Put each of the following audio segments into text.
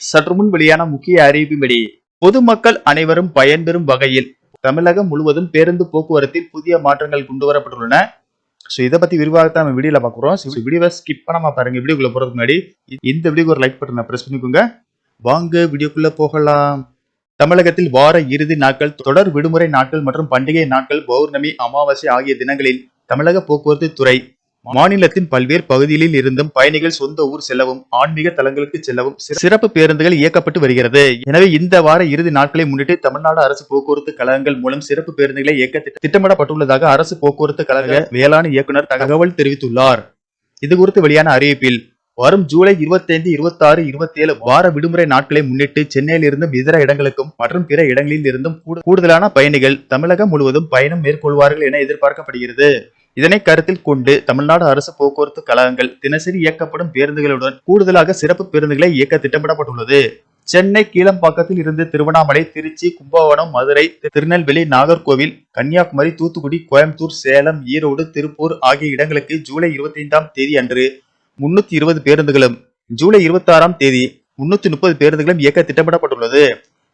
சற்று முன் வெளியான முக்கிய அறிவிப்பின்படி பொதுமக்கள் அனைவரும் பயன்பெறும் வகையில் தமிழகம் முழுவதும் பேருந்து போக்குவரத்தில் புதிய மாற்றங்கள் கொண்டு வரப்பட்டுள்ளன ஸோ இதை பத்தி விரிவாக தான் நம்ம வீடியோல பார்க்குறோம் ஸோ வீடியோவை ஸ்கிப் பண்ணாம பாருங்க. வீடியோக்குள்ள போறதுக்கு முன்னாடி இந்த வீடியோக்கு ஒரு லைக் பட்டனை ப்ரெஸ் பண்ணிக்கோங்க. வாங்க வீடியோக்குள்ள போகலாம். தமிழகத்தில் வார இறுதி நாட்கள் தொடர் விடுமுறை நாட்கள் மற்றும் பண்டிகை நாட்கள் பௌர்ணமி அமாவாசை ஆகிய தினங்களில் தமிழக போக்குவரத்து துறை மாநிலத்தின் பல்வேறு பகுதிகளில் இருந்தும் பயணிகள் சொந்த ஊர் செல்லவும் ஆன்மீக தலங்களுக்கு செல்லவும் சிறப்பு பேருந்துகள் இயக்கப்பட்டு வருகிறது. எனவே இந்த வார இறுதி நாட்களை முன்னிட்டு தமிழ்நாடு அரசு போக்குவரத்து கழகங்கள் மூலம் சிறப்பு பேருந்துகளை இயக்க திட்டமிடப்பட்டுள்ளதாக அரசு போக்குவரத்து கழக வேளாண் இயக்குனர் தகவல் தெரிவித்துள்ளார். இது குறித்து வெளியான அறிவிப்பில் வரும் ஜூலை 25 26 27 வார விடுமுறை நாட்களை முன்னிட்டு சென்னையில் இருந்தும் இதர இடங்களுக்கும் மற்றும் பிற இடங்களில் இருந்தும் கூடுதலான பயணிகள் தமிழகம் முழுவதும் பயணம் மேற்கொள்வார்கள் என எதிர்பார்க்கப்படுகிறது. இதனை கருத்தில் கொண்டு தமிழ்நாடு அரசு போக்குவரத்து கழகங்கள் தினசரி இயக்கப்படும் பேருந்துகளுடன் கூடுதலாக சிறப்பு பேருந்துகளை இயக்க திட்டமிடப்பட்டுள்ளது. சென்னை கீழம்பாக்கத்தில் இருந்து திருவண்ணாமலை திருச்சி கும்பகோணம் மதுரை திருநெல்வேலி நாகர்கோவில் கன்னியாகுமரி தூத்துக்குடி கோயம்புத்தூர் சேலம் ஈரோடு திருப்பூர் ஆகிய இடங்களுக்கு ஜூலை 25ஆம் தேதி அன்று முன்னூத்தி இருபது பேருந்துகளும் ஜூலை 26ஆம் தேதி முன்னூத்தி முப்பது பேருந்துகளும் இயக்க திட்டமிடப்பட்டுள்ளது.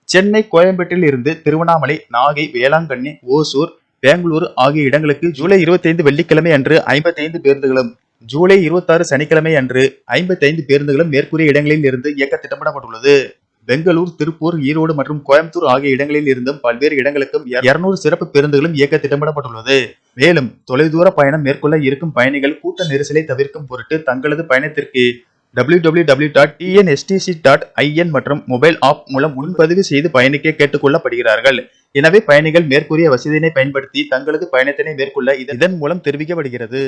சென்னை கோயம்பேட்டில் இருந்து திருவண்ணாமலை நாகை வேளாங்கண்ணி ஓசூர் பெங்களூரு ஆகிய இடங்களுக்கு ஜூலை 25 வெள்ளிக்கிழமை அன்று 55 பேருந்துகளும் ஜூலை 26 சனிக்கிழமை அன்று 55 பேருந்துகளும் மேற்கூறிய இடங்களில் இருந்து இயக்க திட்டமிடப்பட்டுள்ளது. பெங்களூர் திருப்பூர் ஈரோடு மற்றும் கோயம்புத்தூர் ஆகிய இடங்களில் இருந்தும் பல்வேறு இடங்களுக்கும் 200 சிறப்பு பேருந்துகளும் இயக்க திட்டமிடப்பட்டுள்ளது. மேலும் தொலைதூர பயணம் மேற்கொள்ள இருக்கும் பயணிகள் கூட்ட நெரிசலை தவிர்க்கும் பொருட்டு தங்களது பயணத்திற்கு www.tnstc.in டாட் ஐஎன் மற்றும் மொபைல் ஆப் மூலம் முன்பதிவு செய்து பயணிக்க கேட்டுக்கொள்ளப்படுகிறார்கள். எனவே பயணிகள் மேற்கூறிய வசதியினை பயன்படுத்தி தங்களது பயணத்தினை மேற்கொள்ள இதன் மூலம் தெரிவிக்கப்படுகிறது.